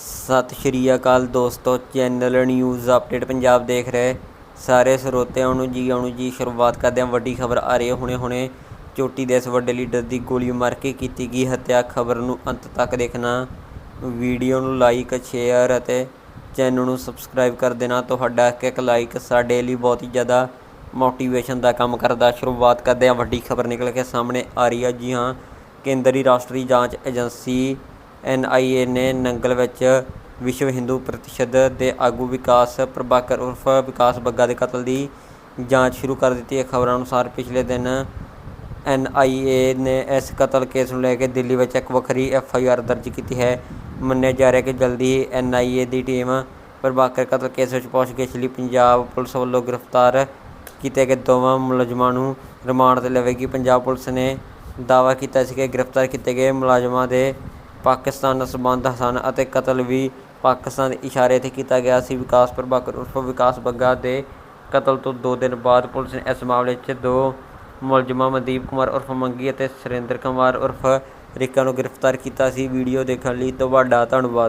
ਸਤਿ ਸ਼੍ਰੀ ਅਕਾਲ ਦੋਸਤੋ, channel news update Punjab ਦੇਖ ਰਹੇ ਸਾਰੇ ਸਰੋਤਿਆਂ ਨੂੰ ਜੀ, ਆਉਣ ਜੀ, ਸ਼ੁਰੂਆਤ ਕਰਦੇ ਹਾਂ। ਵੱਡੀ ਖਬਰ ਆ ਰਹੀ ਹੈ। ਹੁਣੇ ਹੁਣੇ ਚੋਟੀ ਦੇ ਇਸ ਵੱਡੇ ਲੀਡਰ ਦੀ ਗੋਲੀ ਮਾਰ ਕੇ ਕੀਤੀ ਗਈ ਹੱਤਿਆ। ਖਬਰ ਨੂੰ ਅੰਤ ਤੱਕ ਦੇਖਣਾ, ਵੀਡੀਓ ਨੂੰ ਲਾਈਕ, ਸ਼ੇਅਰ ਅਤੇ ਚੈਨਲ ਨੂੰ ਸਬਸਕ੍ਰਾਈਬ ਕਰ ਦੇਣਾ। ਤੁਹਾਡਾ ਇੱਕ ਇੱਕ ਲਾਈਕ ਸਾਡੇ ਲਈ ਬਹੁਤ ਹੀ ਜ਼ਿਆਦਾ ਮੋਟੀਵੇਸ਼ਨ ਦਾ ਕੰਮ ਕਰਦਾ। ਸ਼ੁਰੂਆਤ ਕਰਦੇ ਹਾਂ। ਵੱਡੀ ਖਬਰ ਨਿਕਲ ਕੇ ਸਾਹਮਣੇ ਆ ਰਹੀ ਹੈ। ਜੀ ਹਾਂ, ਕੇਂਦਰੀ ਰਾਸ਼ਟਰੀ ਜਾਂਚ ਏਜੰਸੀ ਐੱਨ ਆਈ ਏ ਨੇ ਨੰਗਲ ਵਿੱਚ ਵਿਸ਼ਵ ਹਿੰਦੂ ਪ੍ਰੀਸ਼ਦ ਦੇ ਆਗੂ ਵਿਕਾਸ, ਪ੍ਰਭਾਕਰ ਉਰਫ ਵਿਕਾਸ ਬੱਗਾ ਦੇ ਕਤਲ ਦੀ ਜਾਂਚ ਸ਼ੁਰੂ ਕਰ ਦਿੱਤੀ ਹੈ। ਖਬਰਾਂ ਅਨੁਸਾਰ ਪਿਛਲੇ ਦਿਨ ਐੱਨ ਆਈ ਏ ਨੇ ਇਸ ਕਤਲ ਕੇਸ ਨੂੰ ਲੈ ਕੇ ਦਿੱਲੀ ਵਿੱਚ ਇੱਕ ਵੱਖਰੀ ਐੱਫ ਆਈ ਆਰ ਦਰਜ ਕੀਤੀ ਹੈ। ਮੰਨਿਆ ਜਾ ਰਿਹਾ ਕਿ ਜਲਦੀ ਹੀ ਐੱਨ ਆਈ ਏ ਦੀ ਟੀਮ ਪ੍ਰਭਾਕਰ ਕਤਲ ਕੇਸ ਵਿੱਚ ਪੁੱਛਗਿੱਛ ਲਈ ਪੰਜਾਬ ਪੁਲਿਸ ਵੱਲੋਂ ਗ੍ਰਿਫਤਾਰ ਕੀਤੇ ਗਏ ਦੋਵਾਂ ਮੁਲਜ਼ਮਾਂ ਨੂੰ ਰਿਮਾਂਡ ਤੇ ਲਵੇਗੀ। ਪੰਜਾਬ ਪੁਲਿਸ ਨੇ ਦਾਅਵਾ ਕੀਤਾ ਸੀ ਕਿ ਗ੍ਰਿਫਤਾਰ ਕੀਤੇ ਗਏ ਮੁਲਾਜ਼ਮਾਂ ਦੇ ਪਾਕਿਸਤਾਨ ਨਾਲ ਸੰਬੰਧ ਸਨ ਅਤੇ ਕਤਲ ਵੀ ਪਾਕਿਸਤਾਨ ਦੇ ਇਸ਼ਾਰੇ ਤੇ ਕੀਤਾ ਗਿਆ ਸੀ। ਵਿਕਾਸ ਪ੍ਰਭਾਕਰ ਉਰਫ ਵਿਕਾਸ ਬੱਗਾ ਦੇ ਕਤਲ ਤੋਂ 2 ਦਿਨ ਬਾਅਦ ਪੁਲਿਸ ਨੇ ਇਸ ਮਾਮਲੇ 'ਚ ਦੋ ਮੁਲਜ਼ਮਾਂ, ਮਨਦੀਪ ਕੁਮਾਰ ਉਰਫ ਮੰਗੀ ਅਤੇ ਸੁਰਿੰਦਰ ਕੁਮਾਰ ਉਰਫ ਰਿਕਾ ਨੂੰ ਗ੍ਰਿਫਤਾਰ ਕੀਤਾ ਸੀ। ਵੀਡੀਓ ਦੇਖਣ ਲਈ ਤੁਹਾਡਾ ਧੰਨਵਾਦ।